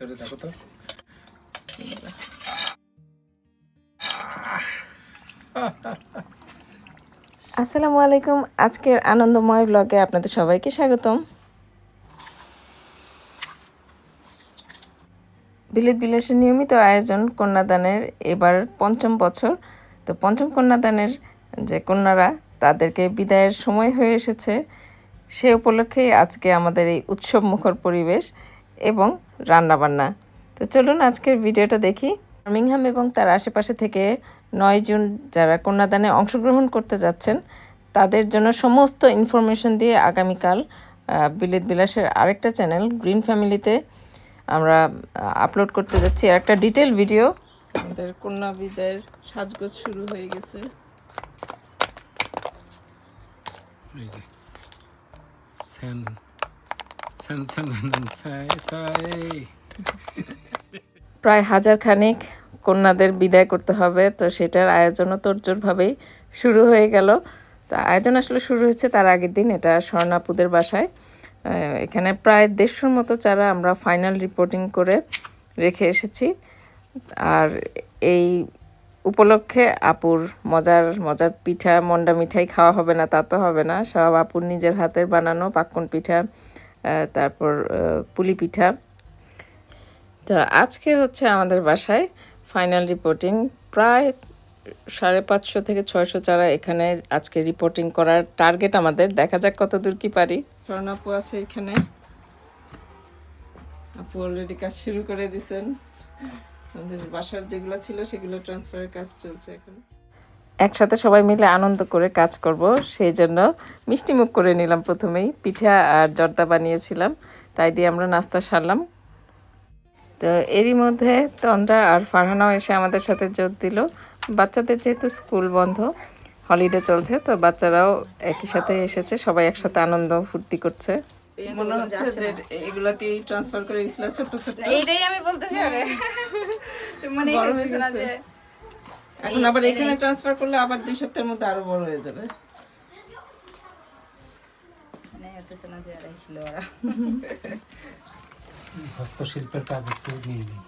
দেখো তো। আসসালামু আলাইকুম। আজকের আনন্দময় ব্লগে আপনাদের সবাইকে স্বাগতম। বিলেত বিলাসের নিয়মিত আয়োজন কন্যাদানের এবার পঞ্চম বছর। তো পঞ্চম কন্যাদানের যে কন্যারা, তাদেরকে বিদায়ের সময় হয়ে এসেছে। সে উপলক্ষেই আজকে আমাদের এই উৎসব মুখর পরিবেশ। এবং রান্নাবান্না। তো চলুন আজকের ভিডিওটা দেখি। বার্মিংহাম এবং তার আশেপাশে থেকে নয় জুন যারা কন্যাদানে অংশগ্রহণ করতে যাচ্ছেন, তাদের জন্য সমস্ত ইনফরমেশন দিয়ে আগামীকাল বিলেত বিলাসের আরেকটা চ্যানেল গ্রিন ফ্যামিলিতে আমরা আপলোড করতে যাচ্ছি। আর একটা ডিটেল ভিডিও আমাদের কন্যা বিদায়ের সাজগোজ শুরু হয়ে গেছে। এই যে সাই প্রায় হাজার খানিক কন্যাদের বিদায় করতে হবে। তো সেটার আয়োজনও তোরজোরভাবেই শুরু হয়ে গেল। তো আয়োজন আসলে শুরু হয়েছে তার আগের দিন। এটা স্বর্ণাপুদের বাসায়। এখানে প্রায় দেড়শোর মতো চারা আমরা ফাইনাল রিপোর্টিং করে রেখে এসেছি। আর এই উপলক্ষে আপুর মজার মজার পিঠা, মন্ডা মিঠাই খাওয়া হবে না, তা তো হবে না। সব আপুর নিজের হাতের বানানো পাক্কন পিঠা। তারপর পুলি পিঠা। তো আজকে হচ্ছে আমাদের বাসায় ফাইনাল রিপোর্টিং প্রায় সাড়ে পাঁচশো থেকে ছয়শো চারা এখানে আজকে রিপোর্টিং করার টার্গেট আমাদের। দেখা যাক কত দূর কি পারি। স্বর্ণাপু আছে এখানে। আপু অলরেডি কাজ শুরু করে দিছেন। আমাদের বাসার যেগুলো ছিল সেগুলো ট্রান্সফারের কাজ চলছে এখন। একসাথে সবাই মিলে আনন্দ করে কাজ করব সেই জন্য মিষ্টি মুখ করে নিলাম প্রথমেই। পিঠা আর জর্দা বানিয়েছিলাম তাই দিয়ে আমরা নাস্তা সারলাম। তো এরই মধ্যে তন্দ্রা আর ফারহানাও এসে আমাদের সাথে যোগ দিল। বাচ্চাদের যেহেতু স্কুল বন্ধ হলিডে চলছে তো বাচ্চারাও একই সাথে এসেছে সবাই একসাথে আনন্দ ফুর্তি করছে। মনে হচ্ছে যে এগুলাকে ট্রান্সফার করে ছোট ছোট এইটাই আমি বলতেছি আরে মানে। এখন আবার এখানে ট্রান্সফার করলে আবার দুই সপ্তাহের মধ্যে আরও বড় হয়ে যাবে। মানে হস্তশিল্পের কাজ একটু নিয়ে নিই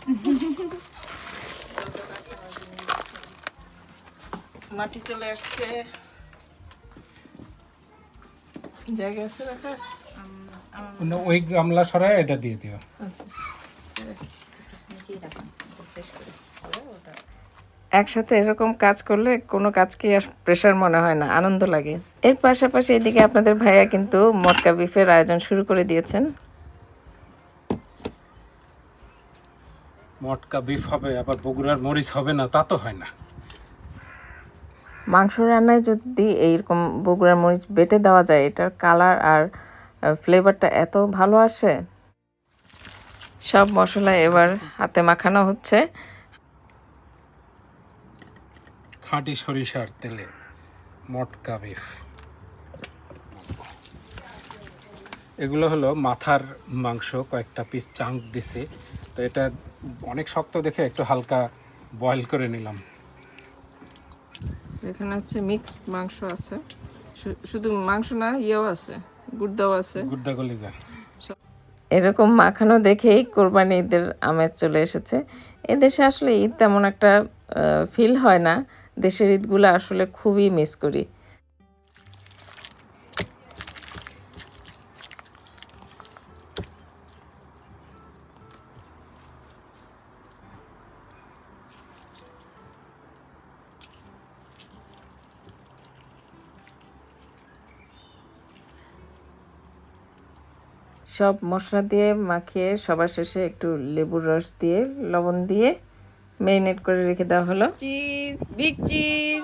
মাটি চলে আসছে। জায়গা আছে রাখা ওই গামলা সরায় এটা দিয়ে দিও। আচ্ছা। শেষ করি। ওটা একসাথে এরকম কাজ করলে কোনো কাজকে আর প্রেশার মনে হয় না আনন্দ লাগে। এর পাশাপাশি এদিকে আপনাদের ভাইয়া কিন্তু মটকা বিফের আয়োজন শুরু করে দিয়েছেন। মটকা বিফ হবে আবার বগুড়ার মরিচ হবে না তা তো হয় না। মাংস রান্নায় যদি এইরকম বগুড়ার মরিচ বেটে দেওয়া যায় এটার কালার আর ফ্লেভারটা এত ভালো আসে সব মশলা এবার হাতে মাখানো হচ্ছে। খাঁটি সরিষার তেলে মটকা বিফ। এগুলো হলো মাথার মাংস কয়েকটা পিস চাঙ্ক দিছে। তো এটা অনেক শক্ত দেখে একটু হালকা বয়েল করে নিলাম। এখানে হচ্ছে মিক্সড মাংস আছে। শুধু মাংস না ইয়েও আছে গুড়দাও আছে। গুড্ডা কলিজা এরকম মাখানো দেখেই কোরবানি ঈদের আমেজ চলে এসেছে। এদেশে আসলে ঈদ তেমন একটা ফিল হয় না। দেশের ঈদগুলো আসলে খুবই মিস করি। সব মশলা দিয়ে মাখিয়ে সবার শেষে একটু লেবুর রস দিয়ে, লবণ দিয়ে ম্যারিনেট করে রেখে দেওয়া হলো cheese big cheese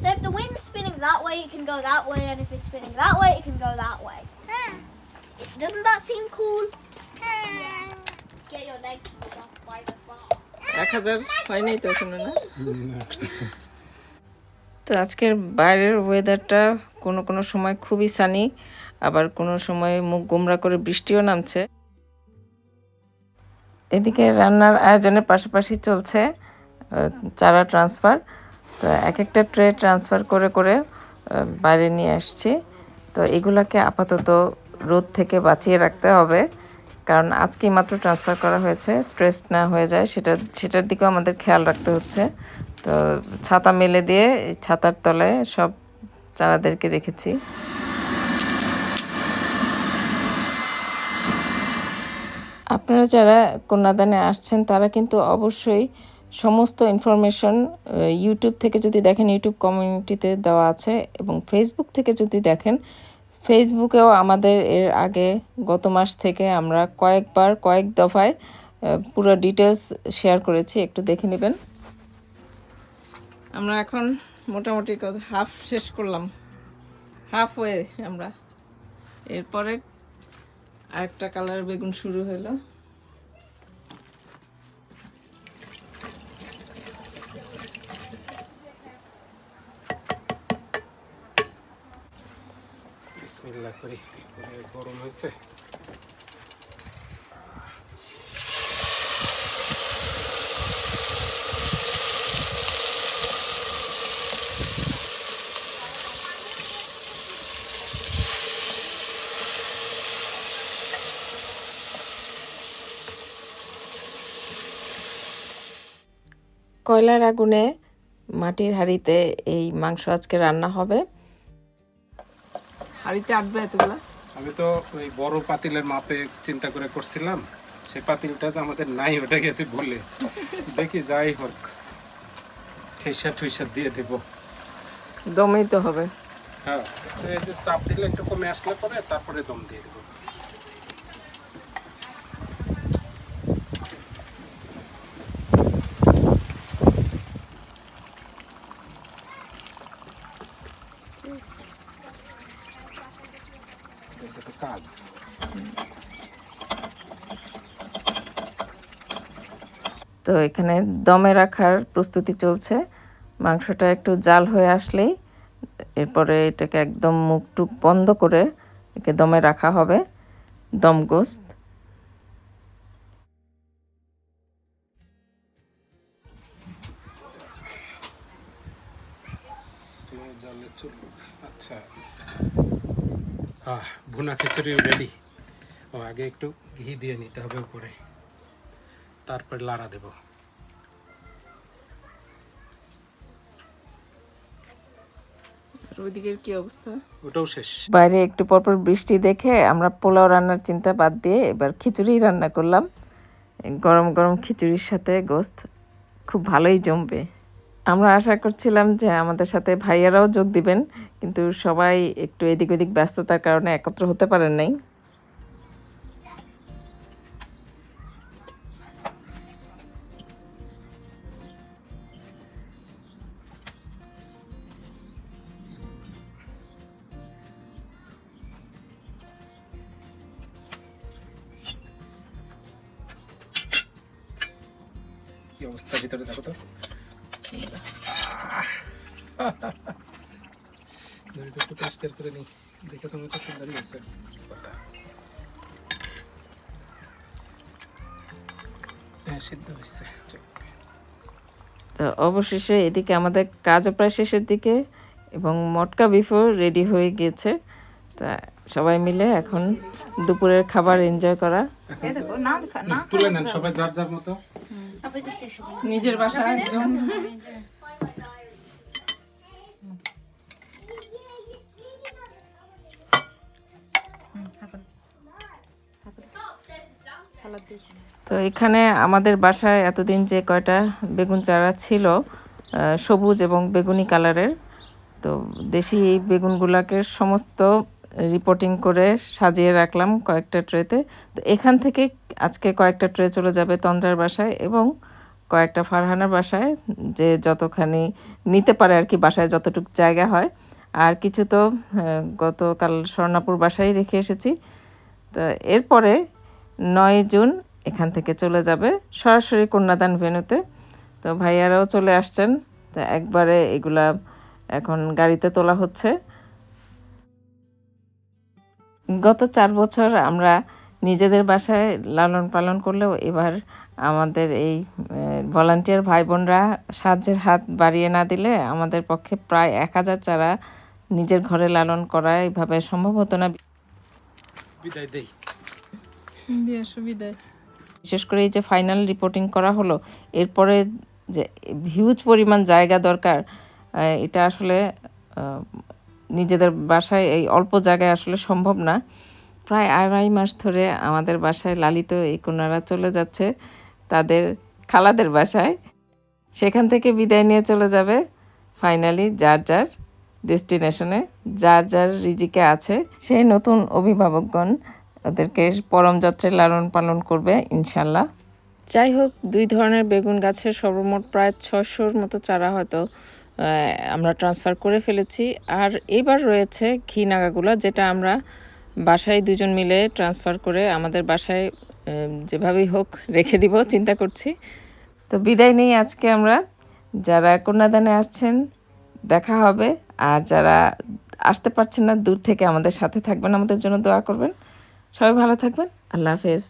So if the wind's spinning that way, it can go that way, and if it's spinning that way, it can go that way. Doesn't that seem cool? Yeah. Get your legs by the bar. এক হাজার হয়নি তো এখনও না তো আজকের বাইরের ওয়েদারটা কোনো কোনো সময় খুবই সানি আবার কোনো সময় মুখ গোমরা করে বৃষ্টিও নামছে এদিকে রান্নার আয়োজনের পাশাপাশি চলছে চারা ট্রান্সফার তো এক একটা ট্রে ট্রান্সফার করে করে বাইরে নিয়ে আসছি। তো এগুলাকে আপাতত রোদ থেকে বাঁচিয়ে রাখতে হবে, কারণ আজকেই মাত্র ট্রান্সফার করা হয়েছে। স্ট্রেস না হয়ে যায়, সেটা, সেটার দিকেও আমাদের খেয়াল রাখতে হচ্ছে। তো ছাতা মেলে দিয়ে ছাতার তলায় সব চারাদেরকে রেখেছি। আপনারা যারা কন্যাদানে আসছেন, তারা কিন্তু অবশ্যই সমস্ত ইনফরমেশন ইউটিউব থেকে যদি দেখেন ইউটিউব কমিউনিটিতে দেওয়া আছে এবং ফেসবুক থেকে যদি দেখেন ফেসবুকেও আমাদের এর আগে গত মাস থেকে আমরা কয়েকবার, কয়েক দফায় পুরো ডিটেলস শেয়ার করেছি, একটু দেখে নেবেন। আমরা এখন মোটামুটি হাফ শেষ করলাম। হাফ ওয়ে আমরা। এরপরে আরেকটা কালার বেগুন শুরু হলো। বিসমিল্লাহ করি। গরম হয়েছে। কয়লার আগুনে মাটির হাঁড়িতে এই মাংস আজকে রান্না হবে? হাঁড়িতে আটবে এতগুলা? আমি তো ওই বড় পাতিলের মাপে চিন্তা করে করছিলাম। সেই পাতিলটা যে আমাদের নাই ওটা গেছে বলে। দেখি যাই হোক ঠেসা ঠুইসা দিয়ে দেবো। দমেই তো হবে। হ্যাঁ এই যে চাপ দিলে একটু কমে আসলে পরে তারপরে দম দিয়ে দেবো। তো এখানে দমে রাখার প্রস্তুতি চলছে। মাংসটা একটু জাল হয়ে আসলেই এরপরে এটাকে একদম মুখ টুক বন্ধ করে একে দমে রাখা হবে। দম ভুনা খিচুড়ি রেডি ও আগে একটু ঘি দিয়ে নিতে হবে উপরে। তারপরে লাড়া দেব। ওইদিকের কি অবস্থা? ওটাও শেষ। বাইরে একটু পরপর বৃষ্টি দেখে আমরা পোলাও রান্নার চিন্তা বাদ দিয়ে এবার খিচুড়ি রান্না করলাম। গরম গরম খিচুড়ির সাথে গোস্ত খুব ভালোই জমবে। আমরা আশা করছিলাম যে আমাদের সাথে ভাইয়ারাও যোগ দিবেন, কিন্তু সবাই একটু এদিক ওদিক ব্যস্ততার কারণে একত্র হতে পারেন নাই। কি অবস্থা ভিতরে দেখো তো? না, এটা একটু পরিষ্কার করে নিই দেখে তো হচ্ছে সুন্দরই আছে সিদ্ধ হয়েছে তো অবশেষে এদিকে আমাদের কাজও প্রায় শেষের দিকে এবং মটকা বিফও রেডি হয়ে গিয়েছে। তা সবাই মিলে এখন দুপুরের খাবার এনজয় করা। না তুলে নেন সবাই যার যার মতো। নিজের বাসায় একদম তো এখানে আমাদের বাসায় এতদিন যে কয়টা বেগুন চারা ছিল সবুজ এবং বেগুনি কালারের, তো দেশি এই বেগুনগুলোকে সমস্ত রিপোর্টিং করে সাজিয়ে রাখলাম কয়েকটা ট্রেতে তো এখান থেকে আজকে কয়েকটা ট্রে চলে যাবে তন্দ্রার বাসায় এবং কয়েকটা ফারহানার বাসায়, যে যতখানি নিতে পারে আর কি বাসায় যতটুকু জায়গা হয়। আর কিছু তো গতকাল স্বর্ণাপুর বাসায় রেখে এসেছি। তো এরপরে নয় জুন এখান থেকে চলে যাবে সরাসরি কন্যাদান ভেনুতে তো ভাইয়ারাও চলে আসছেন। তো একবারে এগুলা এখন গাড়িতে তোলা হচ্ছে। গত চার বছর আমরা নিজেদের বাসায় লালন পালন করলেও এবার আমাদের এই ভলান্টিয়ার ভাই বোনরা সাহায্যের হাত বাড়িয়ে না দিলে আমাদের পক্ষে প্রায় এক হাজার চারা নিজের ঘরে লালন করা এইভাবে সম্ভব হতো না। বিদায় দেই। বিশেষ করে এই যে ফাইনাল রিপোর্টিং করা হলো এরপরে যে হিউজ পরিমাণ জায়গা দরকার এটা আসলে নিজেদের বাসায় এই অল্প জায়গায় আসলে সম্ভব না। প্রায় আড়াই মাস ধরে আমাদের বাসায় লালিত এই কন্যারা চলে যাচ্ছে তাদের, খালাদের বাসায়। সেখান থেকে বিদায় নিয়ে চলে যাবে। ফাইনালি যার যার ডেস্টিনেশনে যার যার রিজিকে আছে সেই নতুন অভিভাবকগণ ওদেরকে পরম যাত্রায় লালন পালন করবে ইনশাল্লাহ যাই হোক, দুই ধরনের বেগুন গাছের সর্বমোট প্রায় ছশোর মতো চারা হয়তো আমরা ট্রান্সফার করে ফেলেছি। আর এবার রয়েছে ঘি নাগাগুলো, যেটা আমরা বাসায় দুজন মিলে ট্রান্সফার করে আমাদের বাসায় যেভাবেই হোক রেখে দিব, চিন্তা করছি। তো বিদায় নেই আজকে আমরা। যারা কন্যাদানে আসছেন, দেখা হবে। আর যারা আসতে পারছেন না, দূর থেকে আমাদের সাথে থাকবেন। আমাদের জন্য দোয়া করবেন। সবাই ভালো থাকবেন। আল্লাহ হাফেজ।